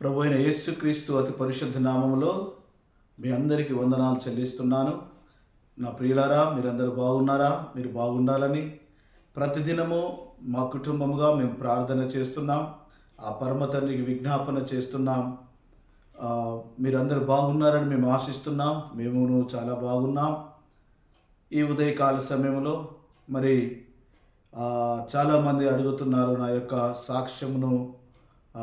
ప్రభు అయిన యేసుక్రీస్తు అతి పరిశుద్ధ నామములో మీ అందరికీ వందనాలు చెల్లిస్తున్నాను. నా ప్రియులారా మీరందరూ బాగున్నారా? మీరు బాగుండాలని ప్రతిదినము మా కుటుంబముగా మేము ప్రార్థన చేస్తున్నాం. ఆ పరమ తండ్రికి విజ్ఞాపన చేస్తున్నాం. మీరందరూ బాగున్నారని మేము ఆశిస్తున్నాం. మేము చాలా బాగున్నాం. ఈ ఉదయకాల సమయంలో మరి చాలామంది అడుగుతున్నారు నా యొక్క సాక్ష్యమును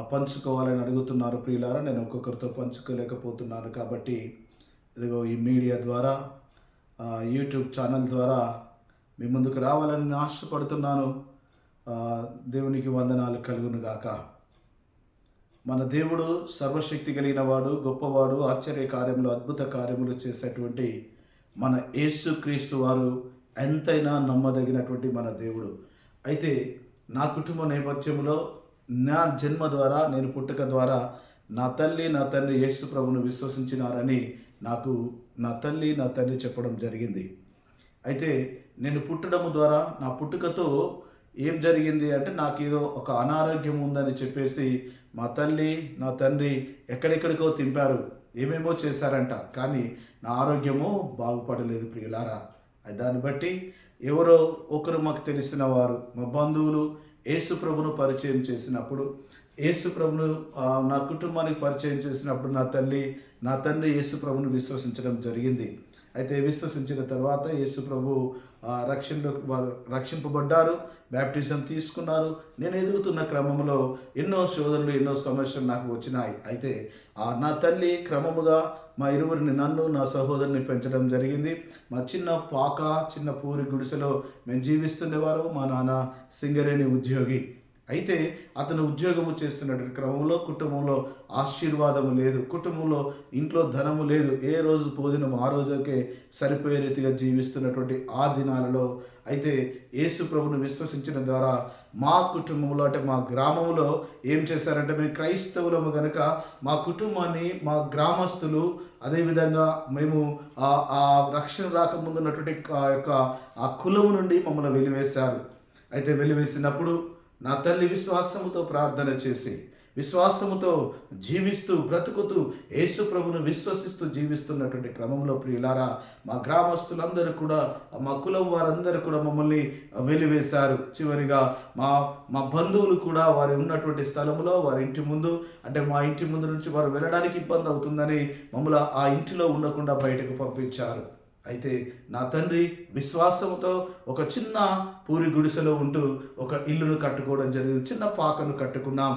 పంచుకోవాలని అడుగుతున్నారు ప్రియులారా. నేను ఒక్కొక్కరితో పంచుకోలేకపోతున్నాను కాబట్టి ఇదిగో ఈ మీడియా ద్వారా యూట్యూబ్ ఛానల్ ద్వారా మీ ముందుకు రావాలని ఆశపడుతున్నాను. దేవునికి వందనాలు కలుగును గాక. మన దేవుడు సర్వశక్తి కలిగిన వాడు గొప్పవాడు ఆశ్చర్య కార్యములు అద్భుత కార్యములు చేసేటువంటి మన యేసుక్రీస్తు వారు ఎంతైనా నమ్మదగినటువంటి మన దేవుడు. అయితే నా కుటుంబ నేపథ్యంలో నా జన్మ ద్వారా నేను పుట్టుక ద్వారా నా తల్లి నా తండ్రి యేసు ప్రభును విశ్వసించినారని నాకు నా తల్లి నా తండ్రి చెప్పడం జరిగింది. అయితే నేను పుట్టడం ద్వారా నా పుట్టుకతో ఏం జరిగింది అంటే నాకు ఏదో ఒక అనారోగ్యం ఉందని చెప్పేసి మా తల్లి నా తండ్రి ఎక్కడెక్కడికో తింపారు. ఏమేమో చేశారంట. కానీ నా ఆరోగ్యము బాగుపడలేదు ప్రియులారా. అది దాన్ని బట్టి ఎవరో ఒకరు మాకు తెలిసిన వారు మా బంధువులు యేసు ప్రభును పరిచయం చేసినప్పుడు యేసు ప్రభును నా కుటుంబానికి పరిచయం చేసినప్పుడు నా తల్లి నా తండ్రి యేసు ప్రభును విశ్వసించడం జరిగింది. అయితే విశ్వసించిన తర్వాత యేసు ప్రభు ఆ, వారు రక్షింపబడ్డారు బ్యాప్టిజం తీసుకున్నారు. నేను ఎదుగుతున్న క్రమంలో ఎన్నో శోధనలు ఎన్నో సమస్యలు నాకు వచ్చినాయి. అయితే నా తల్లి క్రమముగా మా ఇరువురిని నన్ను నా సహోదరుని పెంచడం జరిగింది. మా చిన్న పాక చిన్న పూరి గుడిసెలో మేము జీవిస్తుండేవారు మా నాన్న సింగరేణి ఉద్యోగి. అయితే అతను ఉద్యోగము చేస్తున్నటువంటి క్రమంలో కుటుంబంలో ఆశీర్వాదము లేదు. కుటుంబంలో ఇంట్లో ధనము లేదు. ఏ రోజు భోజనం ఆ రోజుకే సరిపోయే రీతిగా జీవిస్తున్నటువంటి ఆ దినాలలో అయితే యేసు ప్రభును విశ్వసించిన ద్వారా మా కుటుంబంలో అంటే మా గ్రామంలో ఏం చేశారంటే మేము క్రైస్తవులము కనుక మా కుటుంబాన్ని మా గ్రామస్తులు అదేవిధంగా మేము ఆ ఆ రక్షణ రాకముందున్నటువంటి ఆ యొక్క ఆ కులము నుండి మమ్మల్ని వెలివేశారు. అయితే వెలివేసినప్పుడు నా తల్లి విశ్వాసముతో ప్రార్థన చేసి విశ్వాసముతో జీవిస్తూ బ్రతుకుతూ యేసు ప్రభును విశ్వసిస్తూ జీవిస్తున్నటువంటి క్రమంలో ప్రియులారా మా గ్రామస్తులందరూ కూడా మా కులం వారందరూ కూడా మమ్మల్ని వెలివేశారు. చివరిగా మా మా బంధువులు కూడా వారి ఉన్నటువంటి స్థలంలో వారి ఇంటి ముందు అంటే మా ఇంటి ముందు నుంచి వారు వెళ్ళడానికి ఇబ్బంది అవుతుందని మమ్మల్ని ఆ ఇంటిలో ఉండకుండా బయటకు పంపించారు. అయితే నా తండ్రి విశ్వాసంతో ఒక చిన్న పూరి గుడిసెలో ఉంటూ ఒక ఇల్లును కట్టుకోవడం జరిగింది చిన్న పాకను కట్టుకున్నాం.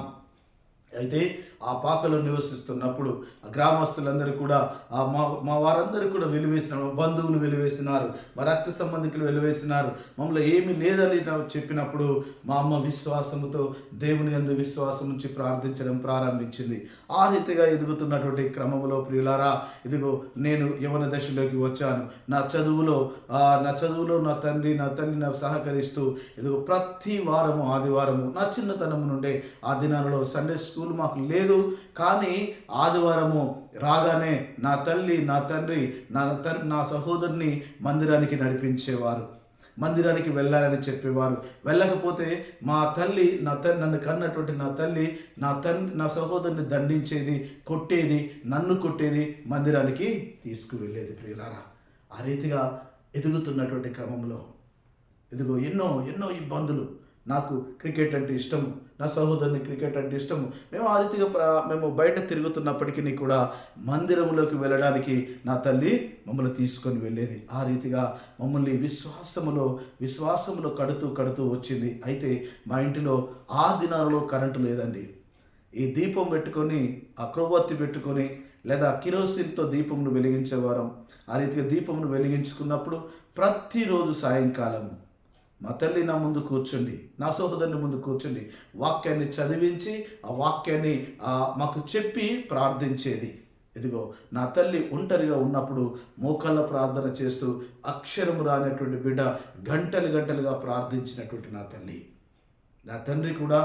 అయితే ఆ పాకలో నివసిస్తున్నప్పుడు ఆ గ్రామస్తులందరూ కూడా ఆ మా మా వారందరూ కూడా వెలివేసినారు బంధువులు వెలివేసినారు మా రక్త సంబంధికులు వెలివేసినారు. మమ్మల్ని ఏమీ లేదని నాకు చెప్పినప్పుడు మా అమ్మ విశ్వాసముతో దేవుని అందు విశ్వాసం నుంచి ప్రార్థించడం ప్రారంభించింది. ఆ రీతిగా ఎదుగుతున్నటువంటి క్రమంలో ప్రియులారా ఇదిగో నేను యవన దశలోకి వచ్చాను. నా చదువులో నా చదువులో నా తండ్రి నా తండ్రి నాకు సహకరిస్తూ ఇదిగో ప్రతి వారము ఆదివారము నా చిన్నతనం నుండే ఆ దినాలలో సండే స్కూల్ మాకు లేదు కానీ ఆదివారము రాగానే నా తల్లి నా తండ్రి నా నా సహోదరుని మందిరానికి నడిపించేవారు. మందిరానికి వెళ్ళాలని చెప్పేవారు. వెళ్ళకపోతే మా తల్లి నా తల్లి నన్ను కన్నటువంటి నా తల్లి నా తండ్రి నా సహోదరుని దండించేది కొట్టేది నన్ను కొట్టేది మందిరానికి తీసుకువెళ్ళేది ప్రియులారా. ఆ రీతిగా ఎదుగుతున్నటువంటి క్రమంలో ఇదిగో ఎన్నో ఎన్నో ఇబ్బందులు నాకు క్రికెట్ అంటే ఇష్టము. నా సహోదరుని క్రికెట్ అంటే ఇష్టము. మేము ఆ రీతిగా ప్ర- మేము బయట తిరుగుతున్నప్పటికీ కూడా మందిరంలోకి వెళ్ళడానికి నా తల్లి మమ్మల్ని తీసుకొని వెళ్ళేది. ఆ రీతిగా మమ్మల్ని విశ్వాసములో విశ్వాసములో కడుతూ కడుతూ వచ్చింది. అయితే మా ఇంటిలో ఆ దినాలలో కరెంటు లేదండి. ఈ దీపం పెట్టుకొని ఆ క్రొవ్వత్తి పెట్టుకొని లేదా కిరోసిన్తో దీపమును వెలిగించేవారం. ఆ రీతిగా దీపమును వెలిగించుకున్నప్పుడు ప్రతిరోజు సాయంకాలము. మా తల్లి నా ముందు కూర్చుండి నా సహోదరుని ముందు కూర్చుండి వాక్యాన్ని చదివించి ఆ వాక్యాన్ని మాకు చెప్పి ప్రార్థించేది. ఇదిగో నా తల్లి ఒంటరిగా ఉన్నప్పుడు మోకాళ్ళ ప్రార్థన చేస్తూ అక్షరము రానటువంటి బిడ్డ గంటలు గంటలుగా ప్రార్థించినటువంటి నా తల్లి. నా తండ్రి కూడా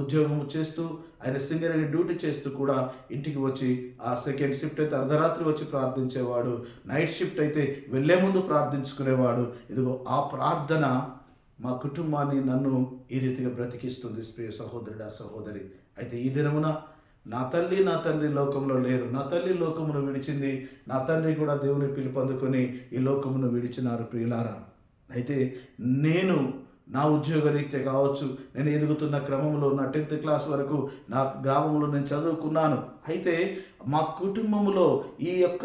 ఉద్యోగం చేస్తూ ఆయన సింగరేణి డ్యూటీ చేస్తూ కూడా ఇంటికి వచ్చి ఆ సెకండ్ షిఫ్ట్ అయితే అర్ధరాత్రి వచ్చి ప్రార్థించేవాడు. నైట్ షిఫ్ట్ అయితే వెళ్ళే ముందు ప్రార్థించుకునేవాడు. ఇదిగో ఆ ప్రార్థన మా కుటుంబాన్ని నన్ను ఈ రీతిగా బ్రతికిస్తుంది ప్రియ సహోదరుడా సహోదరి. అయితే ఈ దినమున నా తల్లి నా తండ్రి లోకంలో లేరు. నా తల్లి లోకమును విడిచింది. నా తండ్రి కూడా దేవుని పిలుపొందుకొని ఈ లోకమును విడిచినారు ప్రియులారా. అయితే నేను నా ఉద్యోగరీత్యా కావచ్చు నేను ఎదుగుతున్న క్రమంలో నా టెన్త్ క్లాస్ వరకు నా గ్రామంలో నేను చదువుకున్నాను. అయితే మా కుటుంబంలో ఈ యొక్క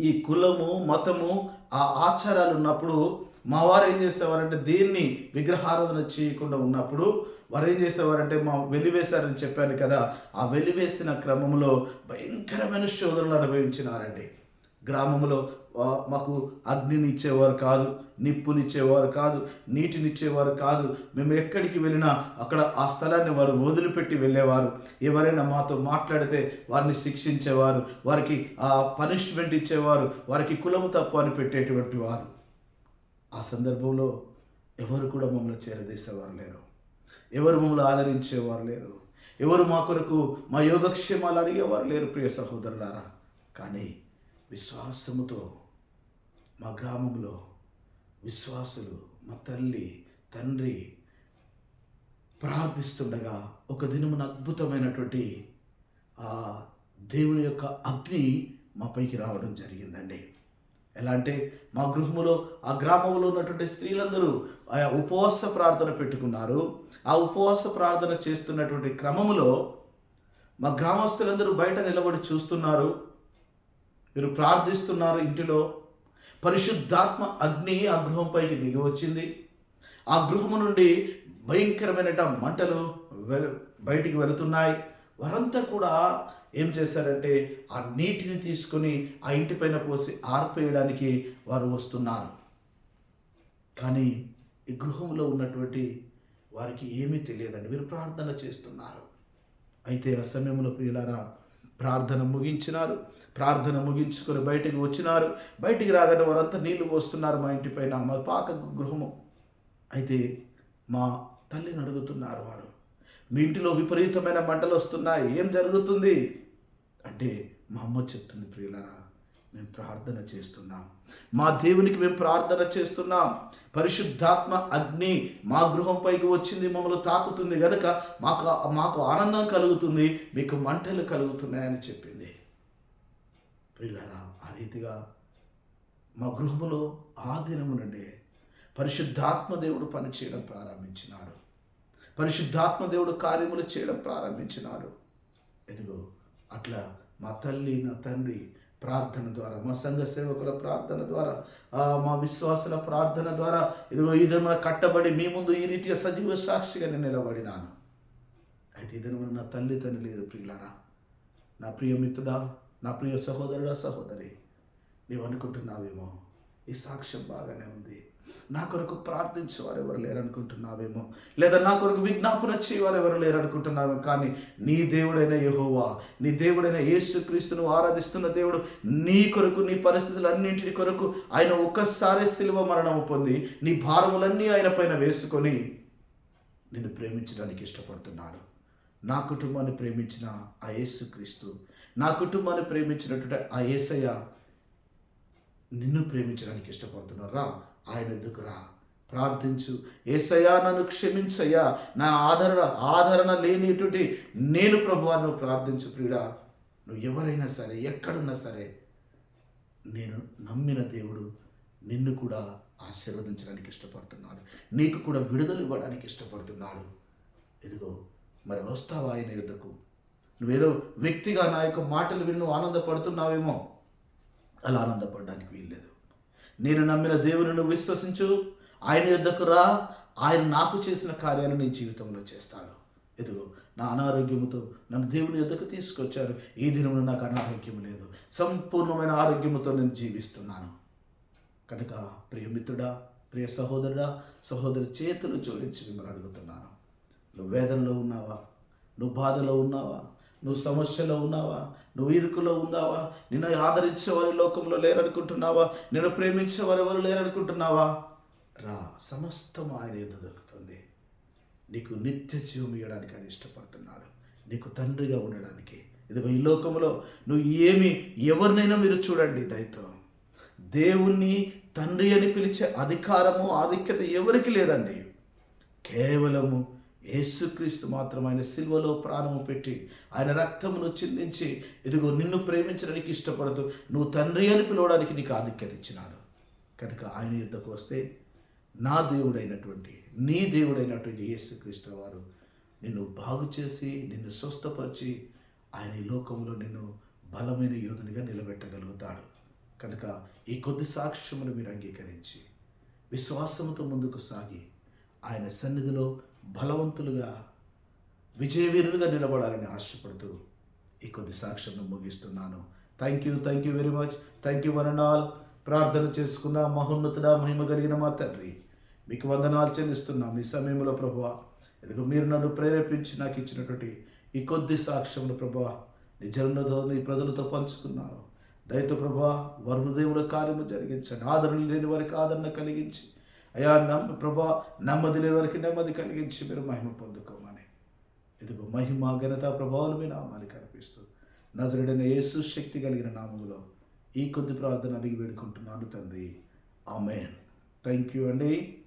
ఈ కులము మతము ఆ ఆచారాలు ఉన్నప్పుడు మా వారు ఏం చేసేవారంటే దీన్ని విగ్రహారాధన చేయకుండా ఉన్నప్పుడు వారు ఏం చేసేవారంటే మా వెలివేశారని చెప్పాను కదా ఆ వెలివేసిన క్రమంలో భయంకరమైన శోధనలు అనుభవించినారండి. గ్రామంలో మాకు అగ్నిని ఇచ్చేవారు కాదు నిప్పునిచ్చేవారు కాదు నీటినిచ్చేవారు కాదు. మేము ఎక్కడికి వెళ్ళినా అక్కడ ఆ స్థలాన్ని వారు వదిలిపెట్టి వెళ్ళేవారు. ఎవరైనా మాతో మాట్లాడితే వారిని శిక్షించేవారు వారికి ఆ పనిష్మెంట్ ఇచ్చేవారు వారికి కులము తప్పు అని పెట్టేటువంటి వారు. ఆ సందర్భంలో ఎవరు కూడా మమ్మల్ని చేరదీసేవారు లేరు. ఎవరు మమ్మల్ని ఆదరించేవారు లేరు. ఎవరు మా కొరకు మా యోగక్షేమాలు అడిగేవారు లేరు ప్రియ సహోదరులారా. కానీ విశ్వాసముతో మా గ్రామంలో విశ్వాసులు మా తల్లి తండ్రి ప్రార్థిస్తుండగా ఒక దినమున అద్భుతమైనటువంటి ఆ దేవుని యొక్క అగ్ని మా పైకి రావడం జరిగిందండి. ఎలా అంటే మా గృహములో ఆ గ్రామంలో ఉన్నటువంటి స్త్రీలందరూ ఆయా ఉపవాస ప్రార్థన పెట్టుకున్నారు. ఆ ఉపవాస ప్రార్థన చేస్తున్నటువంటి క్రమములో మా గ్రామస్తులందరూ బయట నిలబడి చూస్తున్నారు. మీరు ప్రార్థిస్తున్నారు ఇంటిలో. పరిశుద్ధాత్మ అగ్ని ఆ గృహంపైకి దిగి వచ్చింది. ఆ గృహము నుండి భయంకరమైన మంటలు బయటికి వెళుతున్నాయి. వారంతా కూడా ఏం చేశారంటే ఆ నీటిని తీసుకొని ఆ ఇంటిపైన పోసి ఆర్పేయడానికి వారు వస్తున్నారు. కానీ ఈ గృహంలో ఉన్నటువంటి వారికి ఏమీ తెలియదండి. వీరు ప్రార్థన చేస్తున్నారు. అయితే ఆ సమయంలో ప్రియులారా ప్రార్థన ముగించినారు. ప్రార్థన ముగించుకొని బయటికి వచ్చినారు. బయటికి రాగానే వారంతా నీళ్ళు పోస్తున్నారు మా ఇంటి పైన మా పాక గృహము. అయితే మా తల్లిని అడుగుతున్నారు వారు మీ ఇంటిలో విపరీతమైన మంటలు వస్తున్నాయి. ఏం జరుగుతుంది? అంటే మా అమ్మ చెప్తుంది ప్రియులరా మేము ప్రార్థన చేస్తున్నాం. మా దేవునికి మేము ప్రార్థన చేస్తున్నాం. పరిశుద్ధాత్మ అగ్ని మా గృహంపైకి వచ్చింది మమ్మల్ని తాకుతుంది కనుక మాకు మాకు ఆనందం కలుగుతుంది మీకు మంటలు కలుగుతున్నాయని చెప్పింది. ప్రియులరా ఆ రీతిగా మా గృహములో ఆ దినము నుండి పరిశుద్ధాత్మ దేవుడు పనిచేయడం ప్రారంభించినాడు. పరిశుద్ధాత్మ దేవుడు కార్యములు చేయడం ప్రారంభించినాడు. ఎదుగో అట్లా మా తల్లి నా తండ్రి ప్రార్థన ద్వారా మా సంఘ సేవకుల ప్రార్థన ద్వారా మా విశ్వాసుల ప్రార్థన ద్వారా ఇదిగో ఈ దినమున కట్టబడి మీ ముందు ఈ రీతిగా సజీవ సాక్షిగా నేను నిలబడినాను. అయితే ఈ దినమున నా తల్లి తండ్రి లేదు ప్రియులారా. నా ప్రియమిత్రుడా నా ప్రియ సహోదరుడా సహోదరి నీవు అనుకుంటున్నావేమో? ఈ సాక్ష్యం బాగానే ఉంది. నా కొరకు ప్రార్థించేవారు ఎవరు లేరనుకుంటున్నావేమో? లేదా నా కొరకు విజ్ఞాపన చేయవారు ఎవరు లేరనుకుంటున్నావేమో? కానీ నీ దేవుడైన యహోవా నీ దేవుడైన యేసుక్రీస్తును ఆరాధిస్తున్న దేవుడు నీ కొరకు నీ పరిస్థితులన్నింటిని కొరకు ఆయన ఒక్కసారి శిలువ మరణం పొంది నీ భారములన్నీ ఆయన పైన వేసుకొని నిన్ను ప్రేమించడానికి ఇష్టపడుతున్నాడు. నా కుటుంబాన్ని ప్రేమించిన ఆ యేసుక్రీస్తు నా కుటుంబాన్ని ప్రేమించినటువంటి ఆ యేసయ్య నిన్ను ప్రేమించడానికి ఇష్టపడుతున్నారా. ఆయన ఎందుకురా ప్రార్థించు. ఏసయ్యా నన్ను క్షమించయ్యా. నా ఆదరణ ఆదరణ లేనిటువంటి నేను ప్రభువాను ప్రార్థించు ప్రియుడా. నువ్వు ఎవరైనా సరే ఎక్కడున్నా సరే నేను నమ్మిన దేవుడు నిన్ను కూడా ఆశీర్వదించడానికి ఇష్టపడుతున్నాడు. నీకు కూడా విడుదల ఇవ్వడానికి ఇష్టపడుతున్నాడు. ఇదిగో మరి వస్తావా ఆయన యుద్ధకు నువ్వేదో వ్యక్తిగా నా యొక్క మాటలు విన్ను ఆనందపడుతున్నావేమో? అలా ఆనందపడడానికి వీల్లేదు. నేను నమ్మిన దేవుని విశ్వసించు. ఆయన యుద్ధకు రా. ఆయన నాకు చేసిన కార్యాలు నీ జీవితంలో చేస్తాను ఇదిగో నా అనారోగ్యముతో నన్ను దేవుని యుద్ధకు తీసుకొచ్చారు. ఈ దినంలో నాకు అనారోగ్యం లేదు. సంపూర్ణమైన ఆరోగ్యముతో నేను జీవిస్తున్నాను. కనుక ప్రియమిత్రుడా ప్రియ సహోదరుడా సహోదరి చేతులు జోడించి మిమ్మల్ని అడుగుతున్నాను. నువ్వు వేదనలో ఉన్నావా? నువ్వు బాధలో ఉన్నావా? నువ్వు సమస్యలో ఉన్నావా? నువ్వు ఇరుకులో ఉన్నావా? నిన్ను ఆదరించే వారి లోకంలో లేరనుకుంటున్నావా? నిన్ను ప్రేమించే వారు ఎవరు లేరనుకుంటున్నావా? రా సమస్తం ఆయన ఎదురు దొరుకుతుంది? నీకు నిత్య జీవం ఇవ్వడానికి ఆయన ఇష్టపడుతున్నాడు. నీకు తండ్రిగా ఉండడానికి. ఇదిగో ఈ లోకంలో నువ్వు ఏమి ఎవరినైనా మీరు చూడండి దయతో. దేవుణ్ణి తండ్రి అని పిలిచే అధికారము ఆధిక్యత ఎవరికి లేదండి? కేవలము యేసుక్రీస్తు మాత్రం ఆయన సిల్వలో ప్రాణము పెట్టి ఆయన రక్తమును చిందించి ఇదిగో నిన్ను ప్రేమించడానికి ఇష్టపడదు నువ్వు తండ్రి అని పిలవడానికి నీకు ఆధిక్యత ఇచ్చినాడు. కనుక ఆయన యుద్ధకు వస్తే నా దేవుడైనటువంటి నీ దేవుడైనటువంటి యేసుక్రీస్తు వారు నిన్ను బాగు చేసి నిన్ను స్వస్థపరిచి ఆయన ఈ లోకంలో నిన్ను బలమైన యోధునిగా నిలబెట్టగలుగుతాడు. కనుక ఈ కొద్ది సాక్ష్యమును మీరు అంగీకరించి విశ్వాసముతో ముందుకు సాగి ఆయన సన్నిధిలో బలవంతులుగా విజయవీరులుగా నిలబడాలని ఆశపడుతూ ఈ కొద్ది సాక్ష్యం ముగిస్తున్నాను. Thank you thank you very much thank you one and all ప్రార్థన చేసుకున్న మహోన్నతుడ మహిమ కలిగిన మా తండ్రి మీకు వందనాలు చెల్లిస్తున్నాం. ఈ సమయంలో ప్రభు ఇదిగో మీరు నన్ను ప్రేరేపించి నాకు ఇచ్చినటువంటి ఈ కొద్ది సాక్ష్యములు ప్రభు నీ జనులతో నీ ప్రజలతో పంచుకున్నాను దయతో ప్రభా వరుణదేవుల కార్యము జరిగించండి. ఆదరణ లేని వారికి ఆదరణ కలిగించి అయా నమ్మ ప్రభా నెమ్మది లేని వారికి నెమ్మది కలిగించి మీరు మహిమ పొందుకోమని. ఇదిగో మహిమ ఘనత ప్రభావాలు మీ నామానికి కనిపిస్తూ నజరుడైన యేసు శక్తి కలిగిన నామములో ఈ కొద్ది ప్రార్థన అడిగి వేడుకుంటున్నాను తండ్రి. ఆమెన్. థ్యాంక్ యూ అండి.